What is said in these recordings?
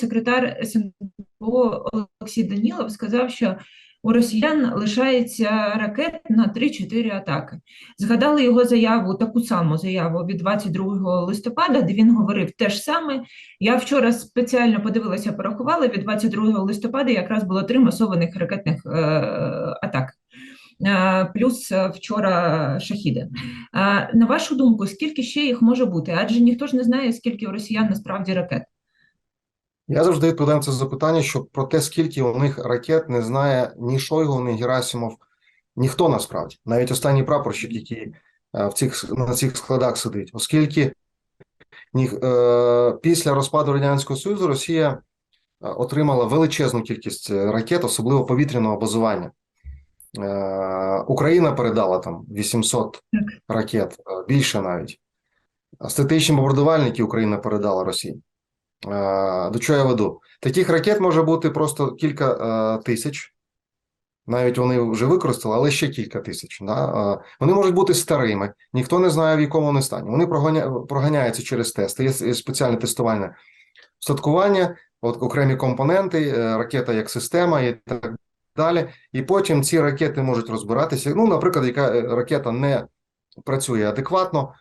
секретар СНБО Олексій Данілов сказав, що у росіян лишається ракет на 3-4 атаки. Згадали його заяву, таку саму заяву від 22 листопада, де він говорив те ж саме. Я вчора спеціально подивилася, порахувала, від 22 листопада якраз було три масованих ракетних е, атак. Е, Плюс е, вчора шахіди. Е, На вашу думку, скільки ще їх може бути? Адже ніхто ж не знає, скільки у росіян насправді ракет. Я завжди відповідаю на це запитання, що про те, скільки у них ракет, не знає ні Шойгу, ні Герасимов, ніхто насправді, навіть останній прапорщик, який е, в цих на цих складах сидить, оскільки ні, е, після розпаду радянського союзу Росія е, отримала величезну кількість е, ракет, особливо повітряного базування. Е, Україна передала там 800 ракет, більше навіть. Стратегічні бомбардувальники Україна передала Росії. Е, До чого я веду? Таких ракет може бути просто кілька е, тисяч. Навіть вони вже використали, але ще кілька тисяч. Да? Е, Вони можуть бути старими, ніхто не знає, в якому вони стані. Вони проганяються через тести. Є спеціальне тестувальне устаткування, от окремі компоненти, ракета як система і так далі. І потім ці ракети можуть розбиратися. Ну, наприклад, яка ракета не працює адекватно,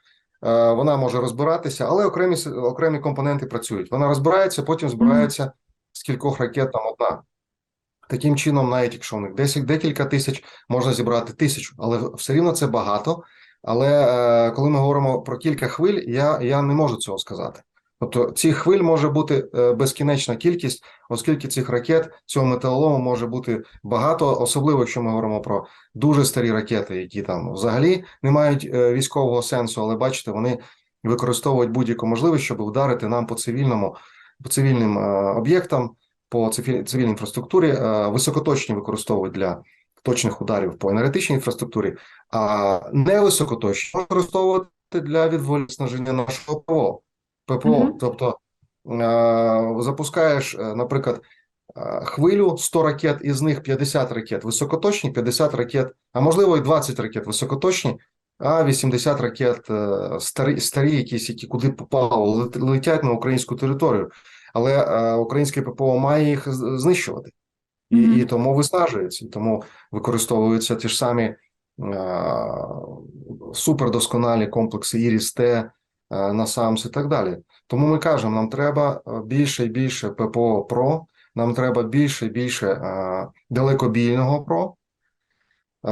вона може розбиратися, але окремі, окремі компоненти працюють. Вона розбирається, потім збирається з кількох ракет там одна. Таким чином, навіть якщо у них 10, декілька тисяч, можна зібрати тисячу, але все рівно це багато. Але е, коли ми говоримо про кілька хвиль, я, я не можу цього сказати. Тобто цих хвиль може бути е, безкінечна кількість, оскільки цих ракет цього металолому може бути багато, особливо якщо ми говоримо про дуже старі ракети, які там взагалі не мають е, військового сенсу, але бачите, вони використовують будь-яку можливість, щоб вдарити нам по цивільному, по цивільним е, об'єктам, по цивіль- цивільній інфраструктурі. Високоточні використовують для точних ударів по енергетичній інфраструктурі, а невисокоточні використовувати для відволічення нашого ПВО. ППО. Мгм. Тобто е, запускаєш, е, наприклад, е, хвилю 100 ракет, із них 50 ракет високоточні, 50 ракет, а можливо і 20 ракет високоточні, а 80 ракет старі, старі якісь, які куди попало, летять на українську територію. Але українське ППО має їх знищувати. І, Мгм. і тому виснажується, і тому використовуються ті ж самі супердосконалі комплекси Іріс-Т, е, НАСАМС і так далі. Тому ми кажемо, нам треба е, більше і більше ППО ПРО, нам треба більше і більше е, далекобійного ПРО,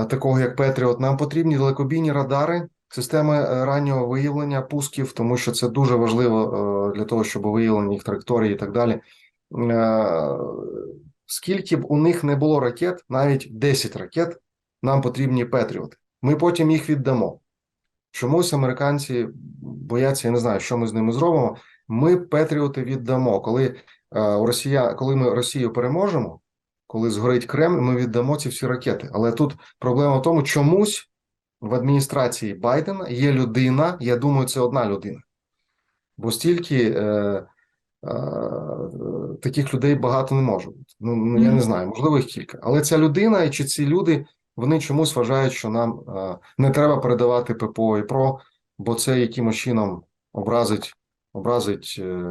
такого як Петріот. Нам потрібні далекобійні радари, системи раннього виявлення пусків, тому що це дуже важливо для того, щоб виявлені їх траєкторії і так далі. Скільки б у них не було ракет, навіть 10 ракет, нам потрібні Петріоти. Ми потім їх віддамо. Чомусь американці бояться, я не знаю, що ми з ними зробимо. Ми Петріоти віддамо. Коли е, у Росія, коли ми Росію переможемо, коли згорить Кремль, ми віддамо ці всі ракети. Але тут проблема в тому, чомусь в адміністрації Байдена є людина, я думаю, це одна людина. Бо стільки е, е, таких людей багато не може бути. Ну, ну я не знаю, можливо, їх кілька. Але ця людина і чи ці люди вони чомусь вважають, що нам е, не треба передавати ППО і ПРО, бо це якимось чином образить, образить е,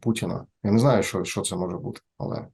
Путіна. Я не знаю, що, що це може бути, але.